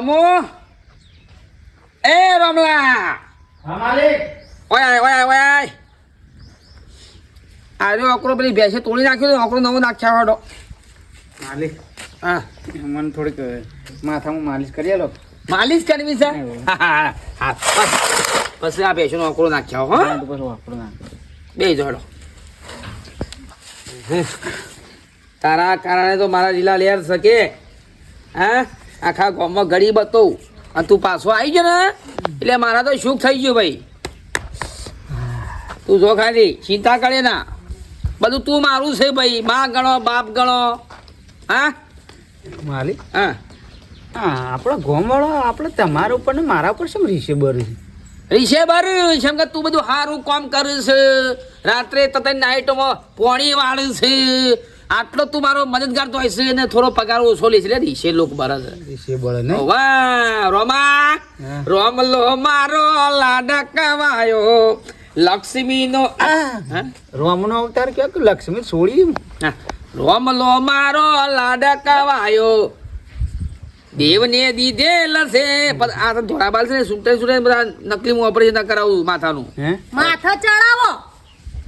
રોમો એ રમલા ઓય ઓય ઓય આરે ઓકરો પેલી ભેંસે તોડી નાખ્યો ઓકરો નવો નાખ્યા વાડો માલિક હા મને થોડીક માથામાં માલિશ કરી આલો માલિશ કરવી છે એવું. હા હા હા પછી આ ભેંસોનો ઓકરો નાખ્યો હો હા, તો પછી વાપરો ના બે જોડો તારા કારણે તો મારા લીલા લેર શકે હા આખા ગામમાં ગરીબ હતો. અને તું પાછો આવી ગયો ને એટલે મારા તો સુખ થઈ ગયું ભાઈ. તું જો ખાલી ચિંતા કરે ના. બધું તું મારું છે ભાઈ. માં ગણો બાપ ગણો. હા? માલિક? હા. હા આપણો ગોમવાળો આપણે તમારા ઉપર ને મારા ઉપર શું રીસે બરું છે? રીશે બર જેમ કે તું બધું સારું કામ કરે છે. રાત્રે તતે નાઇટમાં પોણી વાળે છે. આટલો તું મારો મદદગાર તો હશે ને થોડો પગાર ઓછો લે છે લે રીશે લોક બરે છે રીસે બળે નહીં. વાહ રોમા રોમલો મારો લાડકવાયો લક્ષ્મીનો રોમ રોમનો અવતાર ક્યાં કે લક્ષ્મી છોડી હા. રોમલો મારો લાડકવાયો દેવને દીધેલ છે. પણ આ તો ધોળા બાલ છે ને સુટે સુટે બધા નકલી ઓપરેશન કરાવું માથાનું. માથા ચડાવો.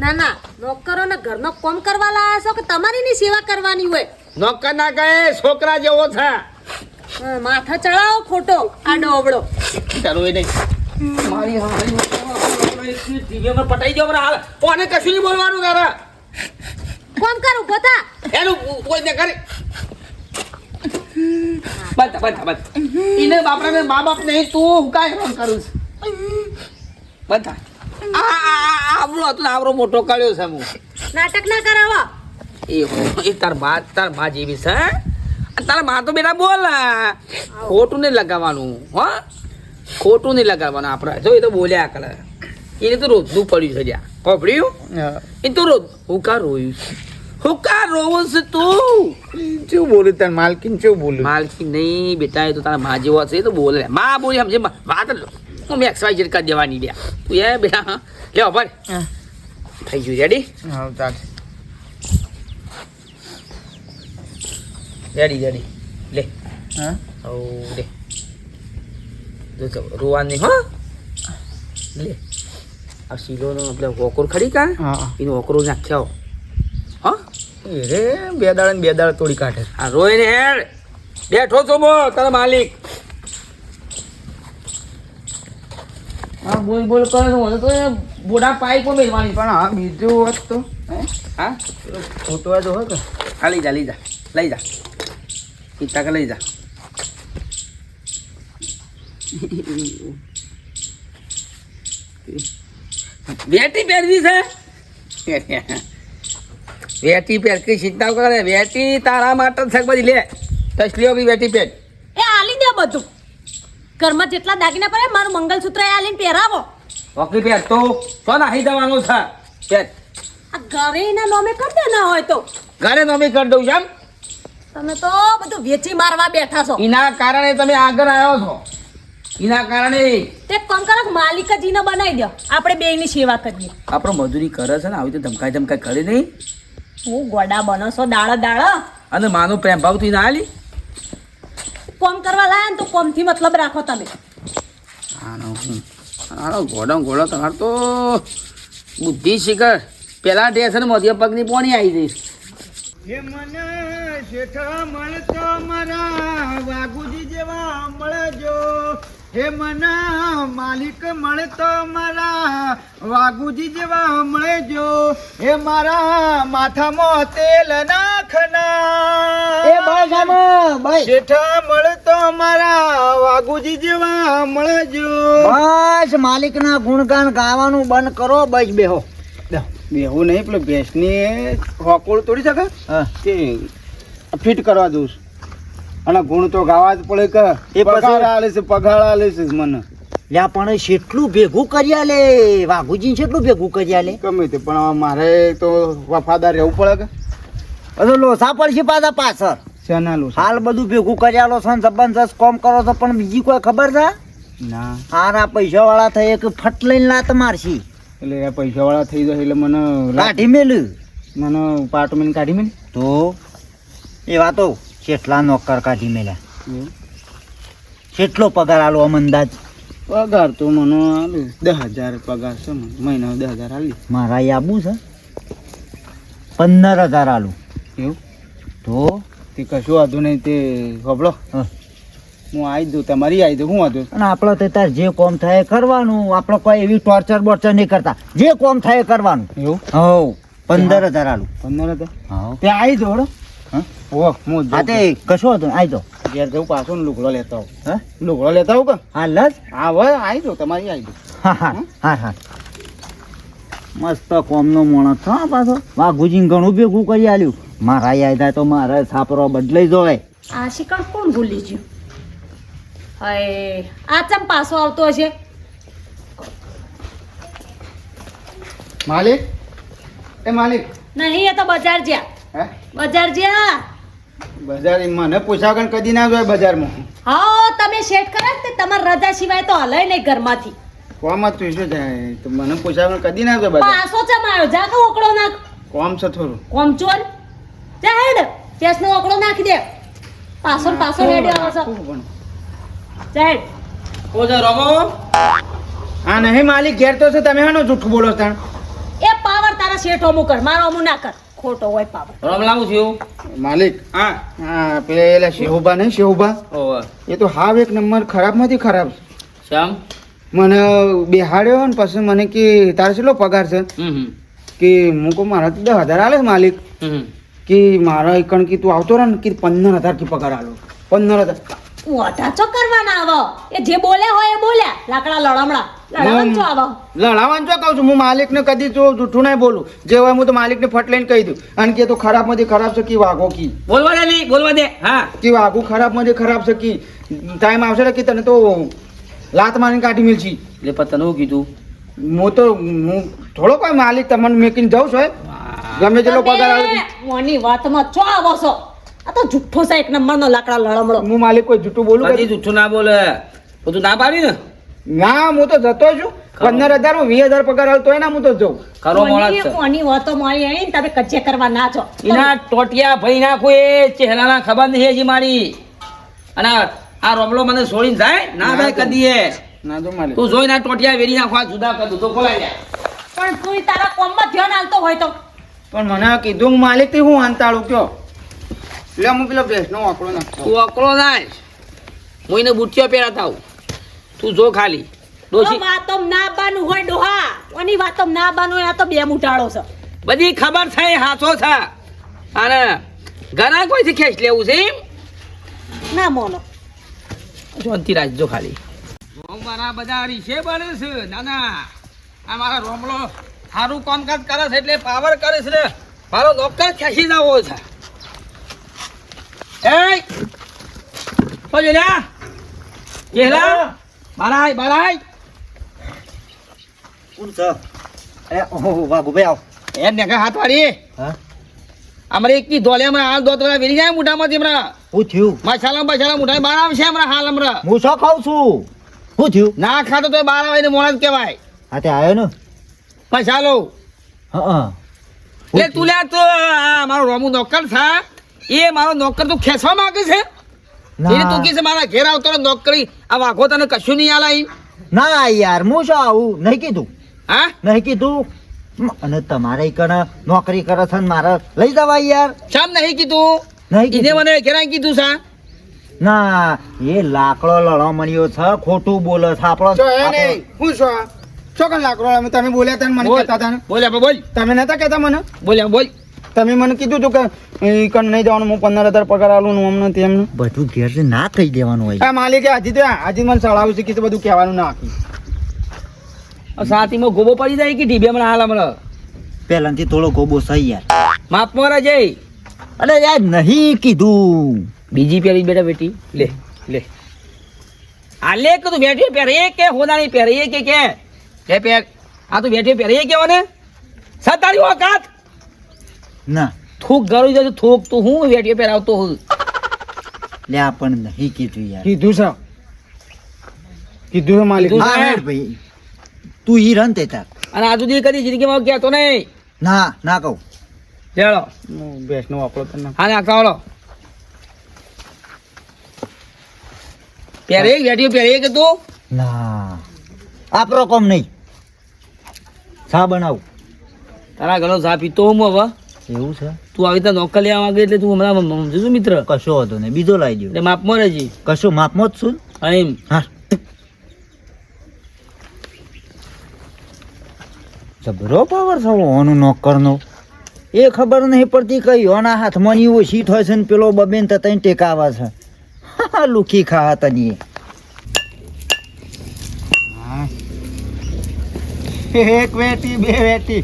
ના ના નોકરો ને ઘરનો કોમ કરવા લાયા છો કે તમારી ની સેવા કરવાની હોય? નોકર ના કહે છોકરા જેવો છે. માથા ચડાવો ખોટો આડો અવળો ચાલો એ નહીં. મારી હારી પટાઈ જાવ હાલ. કોને કશું નહીં બોલવાનું તારા? કોમ કરું બધા એનું કોઈ ને કરે. બંધ બંધ બંધ. એને બાપરા મા બાપ નહીં તું હું કાંઈ કરું છું? બંધ આવડો હતો આવડો મોટો કર્યો છે હું. નાટક ના કરાવો એ તાર મા તાર મા જેવી છે હે? તારા મા તો બેટા બોલ ખોટું નહીં લગાવવાનું હો? ખોટું નહીં લગાવવાનું આપણે. જો એ તો બોલ્યા કરે. એને તો રોજનું પડ્યું છે જ્યાં. ખોપડ્યું એ તો રોજ હું કા રોયું છે હું કા રોવું છે તું. કેવું બોલ્યું તાર માલકીન શું બોલું? માલકી નહીં બેટા એ તો તારા મા જેવો છે એ તો બોલે. મા બોલી સમજે વાત વાત હું મેક્સ એક્સવાય જેડ કરી દેવાની બે તું એ બેટા લે ભાઈ થઈ ગયું રેડી હા તાર. રેડી રેડી લે. હા. ઓ લે. જો રોવાની હો. લે. આ શીલોનો આપણે ઓકર ખરી કા? હા. એનો હોકરો નાખ્યો હા? એ રે બે દાડા ને બે દાડા તોડી કાઢે. આ રોઈને હેડ. બેઠો છો બો તારા માલિક. બોલ બોલ કરે તો એ પાઈ કો મેળવાની પણ હા બીજું વાત તો હે? હા? ફોટો તો હોય કે? હા લઈ જા લઈ જા લઈ જા. પિતા કે લઈ જા. વેટી પહેરવી છે? વેટી પહેર કઈ ચિંતા કરે? વેટી તારા માટે જ છે બધી લે. તસલીઓ બી વેટી પહેર. એ આલી દે બધું. ઘરમાં જેટલા દાગીના પડે મારું મંગલસૂત્ર એ આલીને પહેરાવો. વકલી પહેર તો તો નાહી જવાનું છે? પહેર આ ઘરે એના નોમે કરી દે ના હોય તો. ઘરે નોમે કરી દઉં છું તમે તો બધું વેચી મારવા બેઠા છો. એના કારણે તમે આગળ આવ્યો છો. એના કારણે તે એક માલિક જ માલિકજીને બનાવી દો. આપણે બેયની સેવા કરીએ. આપણો મજૂરી કરે છે ને આવી રીતે ધમકાઈ ધમકાઈ કરે નહીં? હું ગોડા બનો છો દાળ દાળ. અને માનો પ્રેમ ભાવ તું ના આલી? કોમ કરવા લાયા ને તો કોમથી મતલબ રાખો તમે. આનો આનો ઘોડો ઘોડો તમારે તો બુદ્ધિ શિખર. પેલા સ્ટેશન મધ્ય પગની પોણી આવી જઈશ. હે મને શેઠા મળતો મારા વાઘુજી જેવા મળજો. હે મને માલિક મળતો મારા વાઘુજી જેવા મળજો. હે મારા માથામાં તેલ નાખના એ બસ આમાં બસ શેઠા મળતો મારા વાઘુજી જેવા મળજો. બસ માલિકના ગુણગાન ગાવાનું બંધ કરો બસ બેહો. બેહું નહીં પેલો ભેંસની હોકોળ તોડી શકે. તે ફિટ કરવા દઉં છું. અને ગુણ તો ગાવા જ પડે કે એ પગાર આલે છે પગાર આલે છે મને. લ્યા પણ કેટલું ભેગું કર્યા લે? વાઘુજી કેટલું ભેગું કર્યા લે? ગમે તે પણ મારે તો વફાદાર રહેવું પડે કે? બધું લોસા પડશે પાછા પાછળ. શેના છે? હાલ બધું ભેગું કર્યા લો છો જબરજસ્ત કોમ કરો છો પણ બીજી કોઈ ખબર છે? ના. હારા પૈસા વાળા થઈ એક ફટ લઈને લાત મારશી. એટલે આ પૈસા વાળા થઈ જાય એટલે મને કાઢી મેલ્યું મને પાર્ટમેન્ટ કાઢી મેલી? તો એ વાતો કેટલા નોકર કાઢી મેલ્યા કેટલો પગાર આલો આમ અંદાજ. પગાર તો મને આલો. દસ હજાર પગાર છે મહિના દસ હજાર આલી. મારા આબુ છે. પંદર હજાર આલું. એવું તો તે કશું વાંધો નહીં તે ખબરો હું. આવી દઉં તમારી આવી દઉં હું વાંધો અને આપણે તો તાર જે કોમ થાય કરવાનું. આપણો કોઈ એવી ટોર્ચર બોર્ચર નહીં કરતા. જે કોમ થાય એ કરવાનું. એવું? હો પંદર હજાર આલું. પંદર હજાર? હા તે આવી દો હળો હા? ઓહ હું હા તે કશું હતો આવી દો. ઘેર જવું પાછો ને લુગડો લેતા હોઉં હા? લુગડો લેતા હોઉં કે? હા લસ હા હવે આવી દો તમારી આવી દો હા હા હા હા. મસ્ત કોમનો મોણસ છો આ પાછો. વાઘુજી ઘણું ભેગું કરી આલ્યું. મારા યાદ થાય તો મારે છાપરો બદલાઈ જોય. આ શિકણ કોણ ભૂલી ગયું? હાય આ ચમ પાછો આવતો હશે? માલિક? એ માલિક. નહીં એ તો બજાર જ્યાં. હે? બજાર જ્યાં. બજાર મને પૂછા કણ કદી ના જોય બજારમાં. હા તમે શેઠ ખરા તે તમારા રજા સિવાય તો હલાય નહીં ઘરમાંથી? કોમ તું શું જાય તો મને પૂછા કદી ના જોય બજાર. પાછો ચમ આવ્યો? જા કે ઓકળો નાખ. કોમ છે થોડું. કોમ ચોર? જા હેડ. કેસનો ઓકળો નાખી દે. પાછળ પાછળ પાછો હેડ્યો આવે છે. જા હેડ. ઓ જા રોમો હા નહીં માલિક ઘેર તો છે તમે હાનો જૂઠું બોલો છો તાણ. એ પાવર તારા શેઠ અમુક કર મારો અમુક ના કર. ખોટો હોય પાવર. રોમ લાવું થયું માલિક હા. હા પેલા શેહુબા નહીં શેહુબા ઓ એ તો હાવ એક નંબર ખરાબમાંથી ખરાબ છે. શ્યામ મને બેહાડ્યો ને પછી મને કે તારે કેટલો પગાર છે? કે હું મારા દસ હજાર આલે માલિક. હમ. કે મારા એકણ કે તું આવતો રહે ને કે પંદર હજારથી પગાર આલો. પંદર હજાર. વધાચો કરવાના આવો? એ જે બોલ્યા હોય એ બોલ્યા લાકડા લડમડા. લડવાનું છો આવો. લડાવાનું જો કહું છું. હું માલિકને કદી જો જૂઠું નહીં બોલું. જે હોય હું તો માલિકને ફટ લઈને કહી દઉં. અને કે તો ખરાબમાંથી ખરાબ છે કે વાઘો કી? બોલવા દે લી, બોલવા દે. હા. કે વાઘું ખરાબમાંથી ખરાબ છે કે? ટાઈમ આવશે ને કે તને તો લાત મારીને કાઢી મિલશી. એટલે પણ તને કીધું? હું તો હું થોડો કોઈ માલિક તમને મેકીને જાઉં છું હે. ગમે તેટલો પગાર આવે મોની વાતમાં છો આવો છો? આ તો જુઠ્ઠો છે એક નંબરનો લાકડા લડમડો. હું માલિક કોઈ જુઠ્ઠું બોલું કદી કે જૂઠું ના બોલે. તો તું ના પાડી ને? ના હું તો જતો છું. પંદર હજાર વીસ હજાર પગાર આવતો હોય ને હું તો જઉં. ખરો મોળા છે. મોની વાતો મારી ને તમે કજે કરવા ના છો. એના ટોટિયા ભાઈ નાખો એ ચહેરાના ખબર નહીં હજી મારી. અને આ રોમલો મને છોડીને જાય? ના થાય કદી એ. ના જો માલિક. તું જોઈ ના ટોટિયા વેરી નાખો આ જુદા કર તો ખોલાઈ જાય. પણ તું તારા કોમમાં ધ્યાન આલતો હોય તો પણ મને કીધું હું માલિકથી હું અંતાળું કયો? એટલે હું પેલો ભેંસનો આંકડો નાખો. તું અકળો નાય. હું એને બુટિયો પહેરાતા આવું તું જો ખાલી. ડોશી વાતો ના બાનું હોય ડોહા. ઓની વાતો ના બાનું હોય આ તો બે મુટાળો છે. બધી ખબર છે હાથો છે. અને ઘણા કોઈથી ખેંચ લેવું છે એમ? ના મોનો જોનથી રાખજો ખાલી. મારા બધા રીશે બને છે. નાના આ મારા રોમલો સારું કામકાજ કરે છે એટલે પાવર કરે છે મારો લોકર ખેંચી જવો છે. એ તો જોલ્યા કેલા બારાય બારાય કોણ છે? એ ઓહો વાઘુભાઈ આવ. એ નેગા હાથ વાળી હા? અમારે એક ધોલે હમણાં હાલ દોત વેરી જાય મોઢામાંથી હમણાં. હું થયું? મસાલા બસાલા મોઢા બહાર આવશે હમણાં હાલ હમણાં. હું શું ખાઉં છું. હું થયું? ના ખાતો તો બહાર આવે ને મોણા કહેવાય. હા તે આવ્યો ને? મસાલો હા હા. લે તું લે તો આ મારો રોમુ નોકર થા. એ મારો નોકર તું ખેંચવા માંગે છે? એને તું કે છે મારા ઘેર આવતો નોકરી. આ વાઘો તને કશું નહીં આલાય ના યાર હું શું આવું? નહીં કીધું. હા? નહીં કીધું. અને તમારે કણ નોકરી કરે છે ને મારે લઈ જવા યાર. શામ નહીં કીધું? નહીં એને કીધું મને ઘેર કીધું સા ના એ લાકડો લડો મળ્યો છે ખોટું બોલે છે આપણો હું છો કણ લાકડો અમે તમે બોલ્યા હતા મને કહેતા હતા બોલ્યા બોલ તમે નતા કહેતા મને? બોલ્યા બોલ. તમે મને કીધું હતું કે કણ નહીં જવાનું હું પંદર હજાર પગાર આલું હું અમને તેમ બધું ઘેર છે ના કહી દેવાનું હોય. આ માલિકે હજી તો હજી મને સળાવું છે કે બધું કહેવાનું ના આખી સાતીમાં ગોબો પડી જાય કે ઢીબે હમણાં હાલ હમણાં? પહેલાથી થોડો ગોબો સહી યાર. માપમાં જય. અરે યાર નહીં કીધું. બીજી પહેરી બેટા બેટી. લે લે. આ લે કે તું બેઠી પહેરે કે હોદાની પહેરે એ કે કે કે પેક આ તું બેઠી પહેરે એ કેવો ને સતારી ઓકાત ના. થૂક ગળું જતું થૂક તું હું બેઠી પહેરાવતો હું લે આ પણ નહીં કીધું યાર. કીધું છે. કીધું છે માલિક. હા હેડ ભાઈ. તું ઈ રન તે તાર. અને આ સુધી કદી જિંદગીમાં કહેતો નહીં. ના ના કહું. ચાલો. બેસનો વાપરો તને. હા ના ત્યારે પહેરે બેઠી પહેરે કે તું? ના. આપણો કોમ નહીં. ચા બનાવું. તારા ઘણો ચા પીતો હું હવે. એવું છે? તું આવી રીતે નોકર લેવા માંગે એટલે તું હમણાં સમજુ છું મિત્ર? કશો હતો ને બીજો લાવી દઉં એટલે માપમાં રહેજી. કશો માપમાં જ છું એમ. હા. જબરો પાવર છે ઓનું નોકરનો? એ ખબર નહીં પડતી કઈ ઓના હાથમાં ની ઓછી થાય છે ને પેલો બબેન તો તઈ ટેકાવા છે. લુખી ખા તની એક વેટી બે વેટી.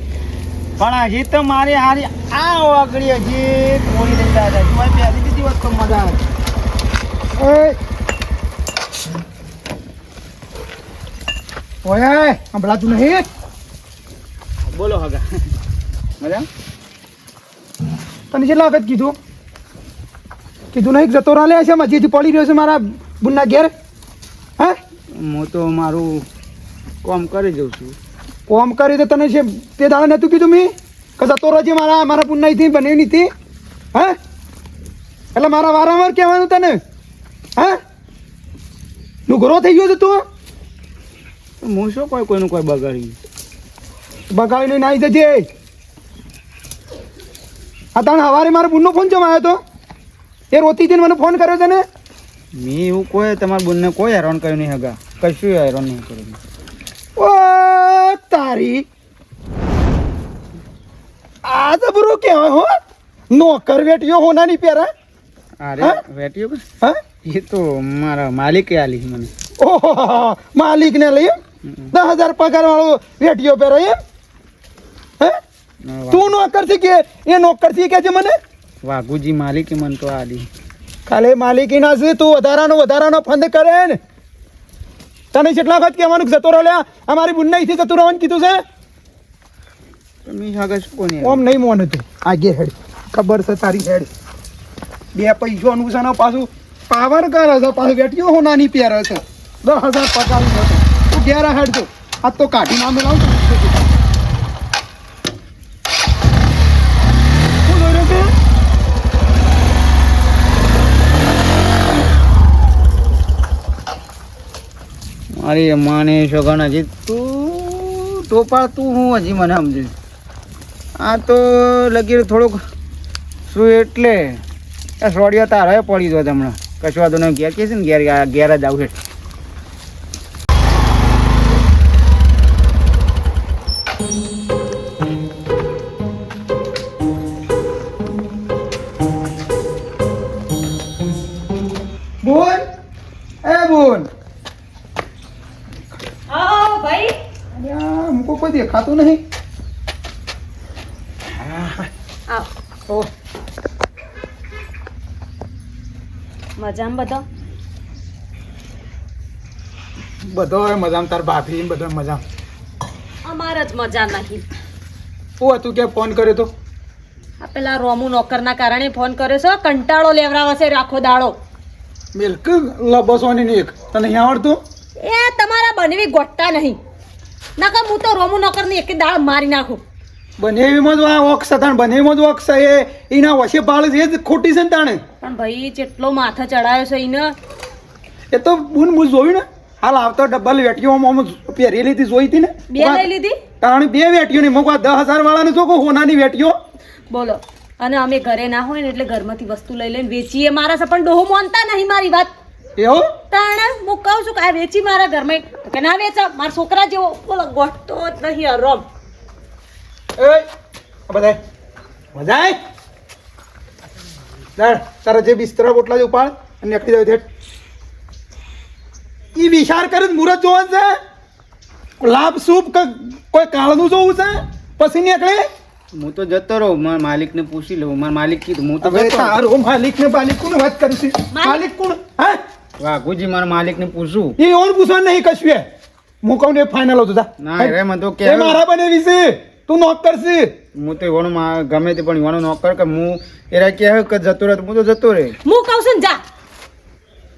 પણ હજી તો મારી હારી આ વાગડી હજી મોડી નહીં દાદા તું પહેલી દીધી દિવસ તો મજા આવે. ઓય સંભળાતું નહીં? બોલો હગા. મજા તને કેટલા વખત કીધું? કીધું નહીં જતો રહે છે હજી પડી રહ્યો છે મારા બુનના ઘેર. હે? હું તો મારું કોમ કરી જઉં છું. કોમ કરી તો તને છે તે દાડા નહોતું કીધું મેં? કે જતો રહેજે મારા મારા પુન્નાઈ થી બની નથી હે? એટલે મારા વારંવાર કહેવાનું તને. હે? નું ઘરો થઈ ગયો છે તું? હું શું કોઈ કોઈનું કોઈ બગાડી બગાડીને નાઈ જજે. આ તાણ સવારે મારા બુનનો ફોન જમા આવ્યો તો? એ રોતી મને ફોન કર્યો છે ને? મેં એવું કોઈ તમારા બુનને કોઈ હેરાન કર્યું નહીં હગા. કશું હેરાન નહીં કર્યું. તારી આ તો બરું કહેવાય હો. નોકર વેટીયો હોનાની પેરા. અરે હા? વેટીઓ હા? એ તો મારા માલિકે આલી મને. ઓહો માલિક ને લઈ દસ હજાર પગાર વાળો વેટીયો પહેરો એમ? હે? તું નોકર છે કે એ નોકર છે કે છે મને? વાઘુજી માલિકે મને તો આલી ખાલી માલિકી ના છે તું વધારાનો વધારાનો ફંદ કરે ને તને કેટલા વખત કહેવાનું કે જતો રહ્યા અમારી બુન નહીં જતું રહેવાનું કીધું છે? ઓમ નહીં મોન હતું. આગે હેડ. ખબર છે તારી હેડ. બે પૈસાનું છે ને પાછું પાવર કરે છે પાછું વેટીઓ હોનાની પહેરે છે. દસ હજાર પગાર તું ઘેર હેડ તો આ તો કાઢી નામે લાવ શું દોર્યો છે મારી માને સગન હજી તું ટોપા તું હું હજી મને સમજે. આ તો લગી થોડુંક શું એટલે. સોડિયો તારે પડી દો હમણાં. કશું વાંધો નહીં. ઘેર કહેશે ને? ઘેર ઘેર જ આવું છે. અલ્યા મૂકો કોઈ દેખાતું નહીં. ઓહ મજામાં બધો? બધો મજામાં તાર ભાભી બધો મજામાં. અમારે જ મજા નહીં. શું હતું કે ફોન કર્યો તો? આ પેલા રોમુ નોકરના કારણે ફોન કર્યો છે કંટાળો લેવરાવશે રાખો દાડો. મિલ્ક લબસોની ને એક. તને અહીંયા આવડતું? એ તમારા બનવી ગોટતા નહીં. નકર હું તો રોમુ નોકરની એક દાળ મારી નાખું. બનેવીમાં જ આ ઓક્ષ હતા બનેવીમાં જ ઓક્ષ એ એના વશે પાળ છે એ જ ખોટી છે ને તાણે. પણ ભાઈ જેટલો માથે ચડાયો છે એને એ તો બુન હું જોયું ને? હાલ આવતો ડબલ વેટીઓ આમ પહેરી લીધી જોઈ હતી ને? બે લઈ લીધી? તાણે બે વેટીઓ ને મૂકવા દસ હજાર વાળાને જો હોનાની વેટીઓ. બોલો અને અમે ઘરે ના હોય ને એટલે ઘરમાંથી વસ્તુ લઈ લઈને વેચીએ. મારા સપન પણ ડોહો માનતા નહીં મારી વાત. એવો? તાણે હું કહું છું કે આ વેચી મારા ઘરમાં કે ના વેચા મારા છોકરા જેવો બોલો ગોઠતો જ નહીં અરમ રોમ. એ બધા બધાય બધાય દર તારા જે બિસ્તરા બોટલા જે ઉપાડ અને નીકળી જાય ઠેઠ. ઈ વિચાર કરે મુરત જોવાનું છે? લાભ સૂપ કે કોઈ કાળનું જોવું છે? પછી નીકળે? હું તો જતો રહું મારા માલિકને પૂછી લઉં. મારા માલિક કીધું હું તો રહું. માલિક ને માલિક કોણ વાત કરું છું? માલિક કોણ? હા? વાઘુજી મારા માલિકને પૂછું. એ ઓન પૂછવા નહીં કશું એ. હું કહું ને ફાઇનલ હતું જા. ના રે મને તો એ કે મારા બને વિશે તું નોક કરશે. હું તો એવાનો મા- ગમે તે પણ એવાનો નોકર કે હું એરા કહે કે જતો રહે તો હું તો જતો રે હું કહું છું ને જા.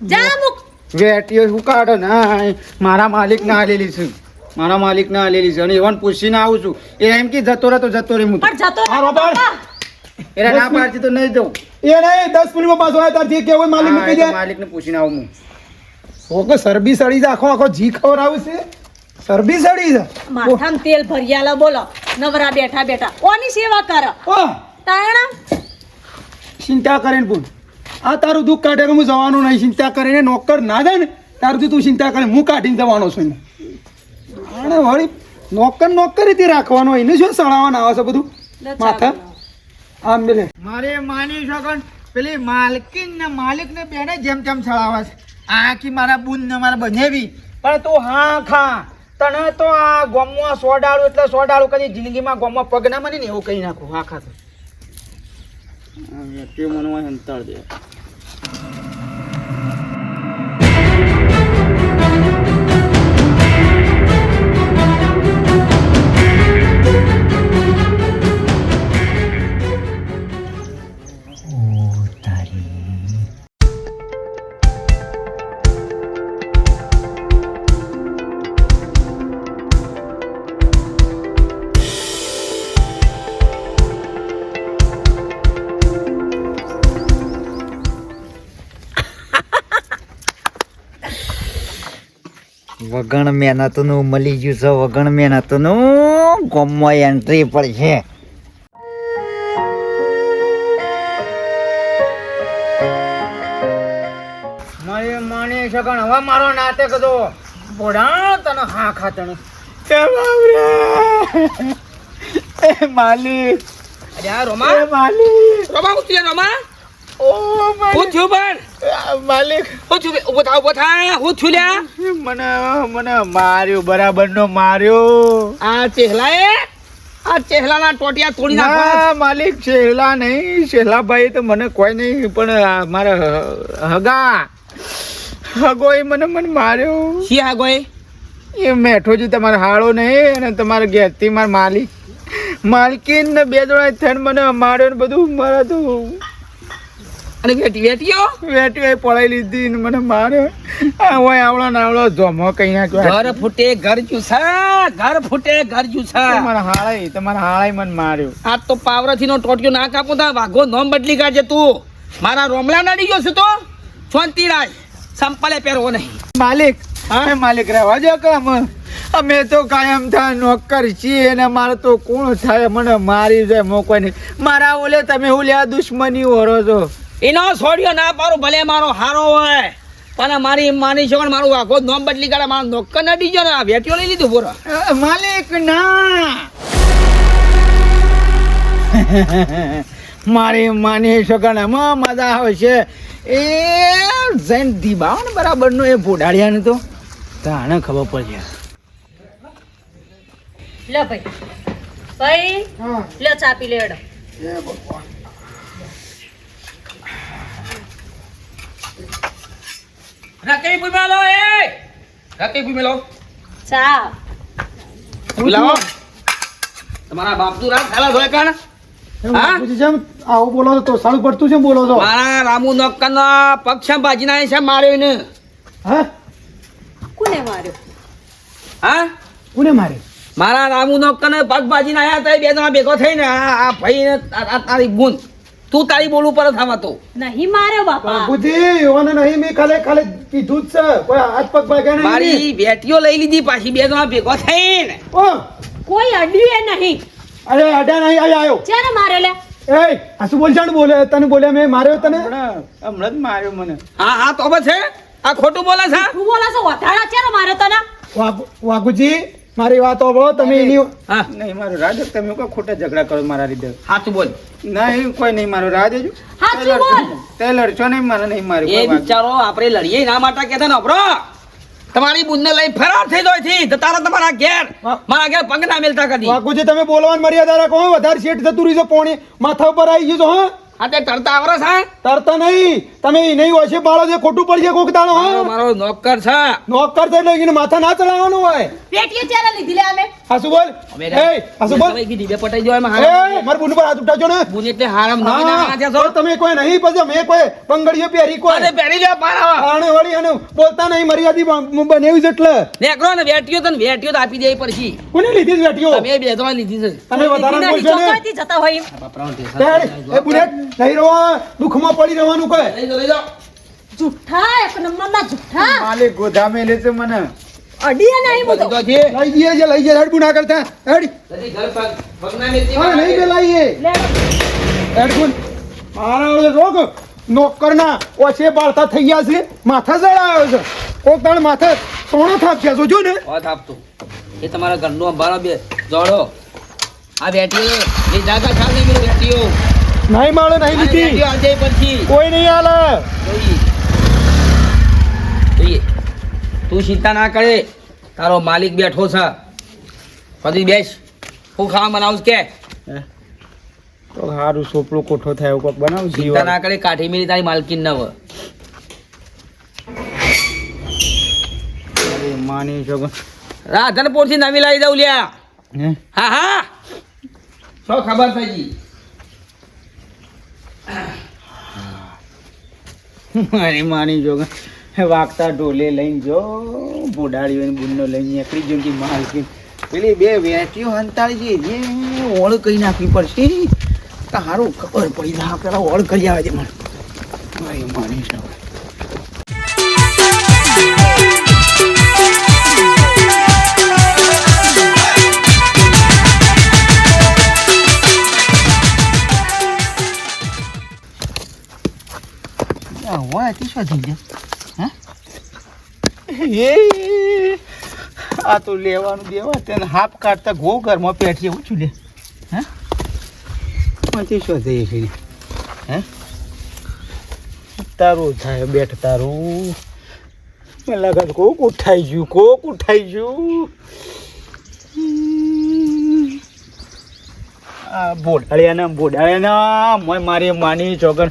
જા મુક વેટીઓ શું કાઢો? ના મારા માલિક ના આલેલી છું. મારા માલિક ના આલેલી છે. અને એવાને પૂછીને આવું છું. એ એમ કે જતો રહે તો જતો રે હું પણ જતો હા, બાબા. એરા ના પાડતી તો નહીં જવું. એ નહીં દસ મિનિટમાં પાછો આવે તારથી કેવું માલિક મૂકી દે. માલિકને પૂછીને આવું હું. ઓકે સરબી સડી આખો આખો જી ખવડાવું છે? સરબી સડી જા માથામ તેલ ભરિયાલા બોલો. નવરા બેઠા બેઠા. ઓની સેવા કર. ઓ! તાણા? ચિંતા કરીને પૂછ આ તારું દુઃખ કાઢે કે હું જવાનું નહીં? ચિંતા કરીને નોકર ના દે ને તારું તું ચિંતા કરે. હું કાઢીને જવાનો છું એને. વળી નોકર નોકરીથી રાખવાનો એને શું સડાવવાનું આવે છે બધું? માથા આમ મિલે મારે માની શકન પેલી માલકીન ને માલિક ને બેને જેમ તેમ ચડાવે છે. આખી મારા બુન ને મારા બનેવી. પણ તું હા ખા. તને તો આ ગોમમાં સોડાળું એટલે સોડાળું કદી જિંદગીમાં ગોમમાં પગ ના મને ને એવું કહી નાખું. હા ખા વ્યક્તિ મને અંતર દે મહેનતનું મળી ગયું છે વગણ મહેનતનું ગોમમાં એન્ટ્રી પડશે માની શકન હવે મારો નાતે કદો બોડા તને હા ખા તને એ બાપરે! એ માલિક! અરે રોમા? હું રોમા? થયું પણ? માલિક. થયું ઊભો ઊભો થા હું લ્યા? મને મને માર્યો બરાબરનો માર્યો. આ ચેહલાએ? આ ચેહલાના ટોટિયા તોડી નાખવા માલિક ચેહલા નહીં. શેલા ભાઈ તો મને કોઈ નહીં પણ મારા હગા. હગો મને મને માર્યો. શી હા ગોય એ મેઠોજી તમારો હાળો નહીં અને તમારા ઘેરથી મારા માલિક. માલકીન ને બે જણા થઈને મને માર્યો ને બધું મારા તો અને વેટી વેટીઓ વેટી એ પડાઈ લીધી ને મને મારે. હવે આવડો ને આવડો જોમો કઈ ના ઘર ફૂટે ઘર જુસા ઘર ફૂટે ઘર જુસા તમારા હાળાઈ તમારા હાળાઈ મને માર્યો. આ તો પાવરાથી નો ટોટિયો ના કાપો તા વાઘો નોમ બદલી કાઢજે તું. મારા રોમલા નડી ગયો છે તો? શાંતિ રાખ સંપલે પહેરવો નહીં. માલિક હા? માલિક રહેવા જો કામ અમે તો કાયમ થાય નોકર છીએ અને મારે તો કોણ થાય? મને મારી જાય મોકો નહીં. મારા ઓલે તમે ઓલે દુશ્મની ઓરો છો? એનો છોડ્યો ના પાડું ભલે મારો હારો હોય પણ મારી માની છો મારું આખો નોમ બદલી કાઢે મારો નોકર નડી ગયો ને આ વેટીઓ લઈ લીધું પૂરો માલિક ના. મારી માની શકનમાં મજા આવશે. એ જૈન દીબાવ ને બરાબર નો એ ભોડાડ્યા ને તો. તાણે ખબર પડશે લે ભાઈ. ભાઈ હા. લે ચા એ લેડો રકે પૂમેલો એ! રકે પૂમેલો ચા. બોલાવો તમારા બાપ તું રામ ખાલા ધોય કાણ આવું બોલો છો તો સારું પડતું છે બોલો છો? મારા રામુ નોકરનો પક્ષ બાજી ના છે માર્યો ને હા? કોને માર્યો? હા? કોને માર્યો? મારા રામુ નોકરને પગ બાજી ના આયા તો બે જણા ભેગો થઈને આ આ ભાઈ ને તારી ગુણ. તું તારી બોલું પર થવા તો નહીં માર્યો બાપા. બાપુજી ઓને નહીં મેં કાલે કાલે કીધું જ છે. કોઈ હાથ પગ ભાગ્યા નહીં? મારી બેટીઓ લઈ લીધી પાછી બે જણા ભેગો થઈને. ઓ! કોઈ અડ્યું એ નહીં. અરે અડા નહીં આય આવ્યો ચારે માર્યો લે? એ હસુ બોલજાણ બોલે? તને બોલે મેં માર્યો તને? હમણાં જ માર્યો મને. હા હા તો બસ છે આ ખોટું બોલે છે? તું બોલે છે વધારા ચારે માર્યો તને? વાગુજી મારી વાત સાંભળો તમે એની હા. નહીં મારો રાજ તમે કોઈ ખોટા ઝઘડા કરો મારા લીધે. સાચું બોલ. નહીં કોઈ નહીં મારો રાજ હજુ. સાચું બોલ. તે લડશો નહીં મારે નહીં માર્યું એ બિચારો આપણે લડીએ ના માટે કહેતા ને અભરો. તમારી બુનને લઈ ફરાર થઈ જોઈ છે તો તારા તમારા ઘેર. મારા ઘેર પંગ ના મેલતા કદી. વાઘુજી તમે બોલવાની મર્યાદા રાખો હો. વધારે શેઠ થતું રહીશો પોણી માથા ઉપર આવી ગયું છો હા. આ તે તરતા આવરે છે? તરતા નહીં. તમે એ નહીં હોય છે ખોટું પડશે કોક દાણો મારો હા? મારો નોકર છે. નોકર છે એટલે એને માથા ના ચડાવવાનું હોય. પેટીએ ચારે લીધી લે અમે હાસુ બોલ એ હાસુ બોલ તમે કીધી બે પટાઈ જવાય એમાં હારામ એ બુન પર હાથ ઉઠાવજો ને. બુન એટલે હારામ નવી ના હા, નાખ્યા છો તો તમે કોઈ નહીં પછી મેં કોઈ બંગડીઓ પહેરી કોઈ. અરે પહેરી લે પાર આવા વળી અને બોલતા નહીં મર્યાદી બનેવી એટલે. નેકરો ને વેટીઓ તને વેટીઓ તો આપી દે પછી. કોને લીધી છે બેટીઓ તમે બે ત્રણ લીધી છે. તમે વધારે લીધી ને. ચોકડીથી જતા હોય એમ. બાપરાઓ ટેસા ત્યારે એ બુલેટ નહીં રહો દુઃખમાં પડી રહેવાનું કોઈ. લઈ જાઓ, લઈ જાઓ. જુઠ્ઠા એક નંબરના જુઠ્ઠા. માલિક ગોધામે લે છે મને. અડીએ નહીં બધી બોલો લઈ જઈએ જે લઈ જઈએ હેડબુ ના કરતા. હેડ. ઘર પગ પગના મેથી હા નહીં પેલાઈએ હેડબુન મારા ઓલે રોક નોકરના ઓછે બાળતા થઈ ગયા છે. માથા જડાયો છે. કોક તાણ માથે સોણો થાપ્યા છો. જો ને. ઓ થાપતો એ તમારા ઘરનો અંબારો બે. જોડો. આ બેટીઓ એ જાગા ચાલે બેટીઓ. નહીં માળે નહીં લીધી. આજે પછી. કોઈ નહીં આલે. જોઈએ જોઈએ તું ચિંતા ના કરે. તારો માલિક બેઠો છે. પછી બેસ. હું ખાવા બનાવું કે? તો સારું સોપડું કોઠો થાય એવું કોક બનાવું ચિંતા ના કરે કાઠી મેરી તારી માલકીન ન હોય. અરે માની શકો. રાધનપુરથી નવી લાવી દઉં લ્યા. હા? હા શું ખબર થઈ ગઈ? મારી માની જો વાગતા ઢોલે લઈને જો, બોડાડીઓ બુનનો લઈને નીકળી ગયો કે માલકી પેલી બે વેટીઓ હંતાળી છે જે ઓળ કરી નાખવી પડશે તારું ખબર પડી ના પેલા ઓળ કરી આવે છે મને મારી. માની છો હોય તે શું થઈ ગયા એ. આ તો લેવાનું દેવા તેને હાફ કાઢતા ગો ઘરમાં પેઠી એવું છું લે. હે? પછી શું થઈ છે? હે? તારું થાય બેઠ તારું. લાગે કોક ઉઠાઈ ગયું, કોક ઉઠાઈ ગયું. બોડાળિયાના બોડાળિયાના, મોય મારી માની ચોગન